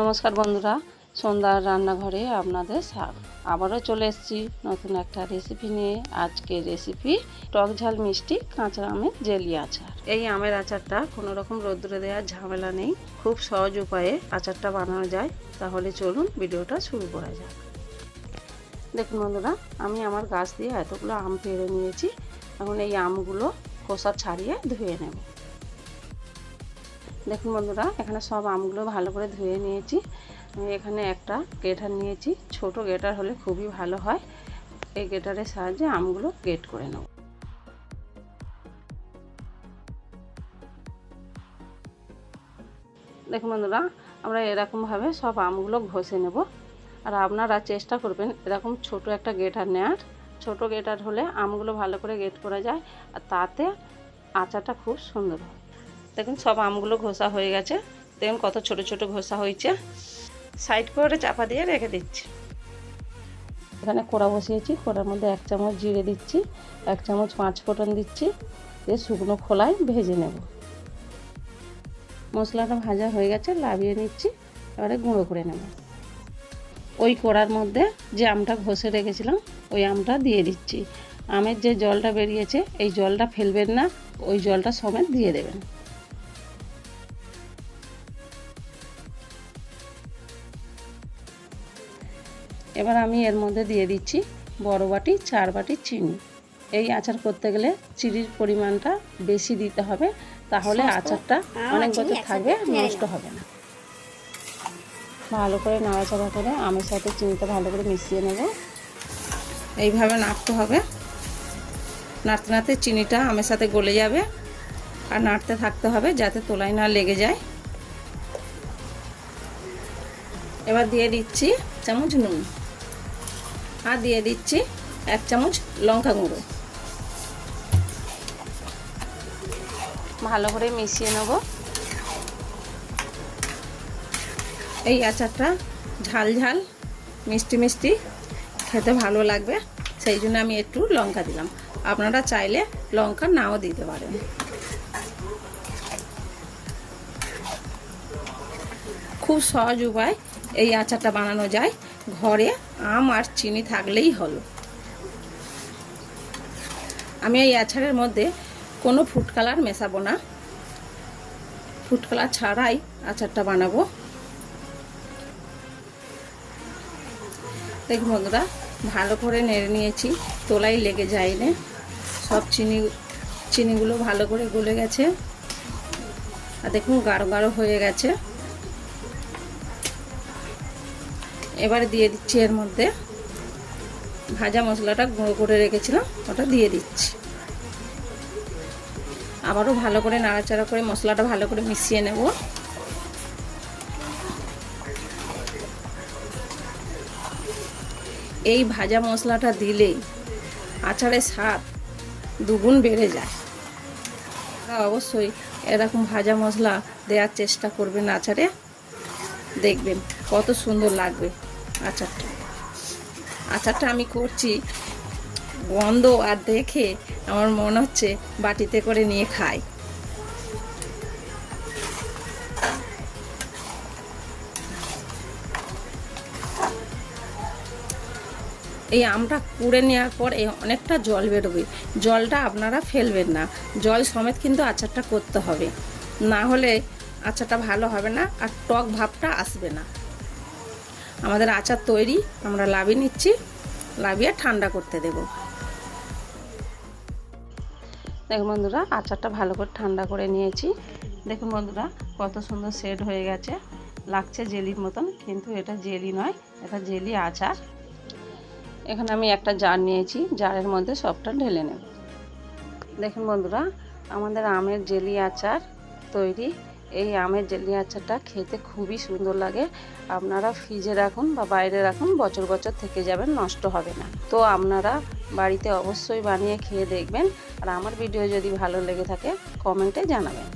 নমস্কার বন্ধুরা, সন্ধ্যার রান্নাঘরে আপনাদের স্বাগত। আবারও চলে এসেছি নতুন একটা রেসিপি নিয়ে। আজকে রেসিপি টক ঝাল মিষ্টি কাঁচা আমের জেলি আচার। এই আমের আচারটা কোনো রকম রোদ্রে দেওয়ার ঝামেলা নেই। খুব সহজ উপায়ে আচারটা বানানো যায়। তাহলে চলুন ভিডিওটা শুরু করা যাক। দেখুন বন্ধুরা, আমি আমার গাছ দিয়ে এতগুলো আম পেড়ে নিয়েছি। এখন এই আমগুলো খোসা ছাড়িয়ে ধুয়ে নেব। দেখুন বন্ধুরা, এখানে সব আমগুলো ভালো করে ধুয়ে নিয়েছি। এখানে একটা গেটার নিয়েছি। ছোট গেটার হলে খুবই ভালো হয়। এই গেটারের সাহায্যে আমগুলো গেট করে নেব। দেখুন বন্ধুরা, আমরা এরকমভাবে সব আমগুলো ঘষে নেব। আর আপনারা চেষ্টা করবেন এরকম ছোট একটা গেটার নেওয়ার ছোট গেটার হলে আমগুলো ভালো করে গেট করা যায়। আর তাতে আচারটা খুব সুন্দর হয়। দেখুন, সব আমগুলো ঘষা হয়ে গেছে। দেখুন, কত ছোট ছোট ঘষা হয়েছে। সাইড করে চাপা দিয়ে রেখে দিচ্ছি। এখানে কোড়া বসিয়েছি, কোড়ার মধ্যে এক চামচ জিরে দিচ্ছি, এক চামচ পাঁচ ফোড়ন দিচ্ছি, দিয়ে শুকনো খোলায় ভেজে নেব। মশলাটা ভাজা হয়ে গেছে, লাভিয়ে নিচ্ছি, এবারে গুঁড়ো করে নেব। ওই কোড়ার মধ্যে যে আমটা ঘষে রেখেছিলাম, ওই আমটা দিয়ে দিচ্ছি। আমের যে জলটা বেরিয়েছে, এই জলটা ফেলবেন না, ওই জলটা সমেত দিয়ে দেবেন। এবার আমি এর মধ্যে দিয়ে দিচ্ছি বড় বাটি চার বাটি চিনি। এই আচার করতে গেলে চিনির পরিমাণটা বেশি দিতে হবে তাহলে আচারটা অনেক বছর থাকবে নষ্ট হবে না। ভালো করে নাড়াচাড়া করে আমের সাথে চিনিটা ভালো করে মিশিয়ে নেব। এইভাবে নাড়তে হবে। নাড়তে নাড়তে চিনিটা আমের সাথে গলে যাবে আর নাড়তে থাকতে হবে যাতে তোলায় না লেগে যায়। এবার দিয়ে দিচ্ছি চামচ নুন। আর দিয়ে দিচ্ছি এক চামচ লঙ্কা গুঁড়ো। ভালো করে মিশিয়ে নেব। এই আচারটা ঝাল ঝাল মিষ্টি মিষ্টি খেতে ভালো লাগবে সেই জন্য আমি একটু লঙ্কা দিলাম। আপনারা চাইলে লঙ্কা নাও দিতে পারেন। খুব সহজ উপায় এই আচারটা বানানো যায়। ঘরে আম আর চিনি থাকলেই হলো। আমি এই আচারের মধ্যে কোনো ফুড কালার মেশাবো না। ফুড কালার ছাড়াই আচারটা বানাবো। দেখুন বন্ধুরা, ভালো করে নেড়ে নিয়েছি, তোলাই লেগে যায় যায়নি। সব চিনি, চিনিগুলো ভালো করে গলে গেছে। আর দেখুন, গাঢ় গাঢ় হয়ে গেছে। এবারে দিয়ে দিচ্ছি এর মধ্যে ভাজা মশলাটা গুঁড়ো করে রেখেছিলাম, ওটা দিয়ে দিচ্ছি। আবারও ভালো করে নাড়াচাড়া করে মশলাটা ভালো করে মিশিয়ে নেব। এই ভাজা মশলাটা দিলেই আচারের স্বাদ দুগুণ বেড়ে যায়। অবশ্যই এরকম ভাজা মশলা দেওয়ার চেষ্টা করবেন আচারে। দেখবেন কত সুন্দর লাগবে। আচারটা। আচারটা আমি করছি, গন্ধ আর দেখে আমার মনে হচ্ছে বাটিতে করে নিয়ে খাই এই আমটা কুড়ে নেওয়ার পর এই অনেকটা জল বেরোবে। জলটা আপনারা ফেলবেন না। জল সমেত কিন্তু আচারটা করতে হবে। না হলে আচারটা ভালো হবে না আর টক ভাবটা আসবে না। আমাদের আচার তৈরি, আমরা লাভিয়ে নিচ্ছি, লাভিয়ে ঠান্ডা করতে দেব। দেখুন বন্ধুরা, আচারটা ভালো করে ঠান্ডা করে নিয়েছি। দেখুন বন্ধুরা, কত সুন্দর সেট হয়ে গেছে। লাগছে জেলির মতন, কিন্তু এটা জেলি নয়, এটা জেলি আচার। এখানে আমি একটা জার নিয়েছি, জারের মধ্যে সবটা ঢেলে নেব। দেখুন বন্ধুরা, আমাদের আমের জেলি আচার তৈরি এই আমের জেলি আচারটা খেতে খুবই সুন্দর লাগে। আপনারা ফ্রিজে রাখুন বা বাইরে রাখুন, বছর বছর থেকে যাবেন, নষ্ট হবে না। তো আপনারা বাড়িতে অবশ্যই বানিয়ে খেয়ে দেখবেন। আর আমার ভিডিও যদি ভালো লেগে থাকে, কমেন্টে জানাবেন।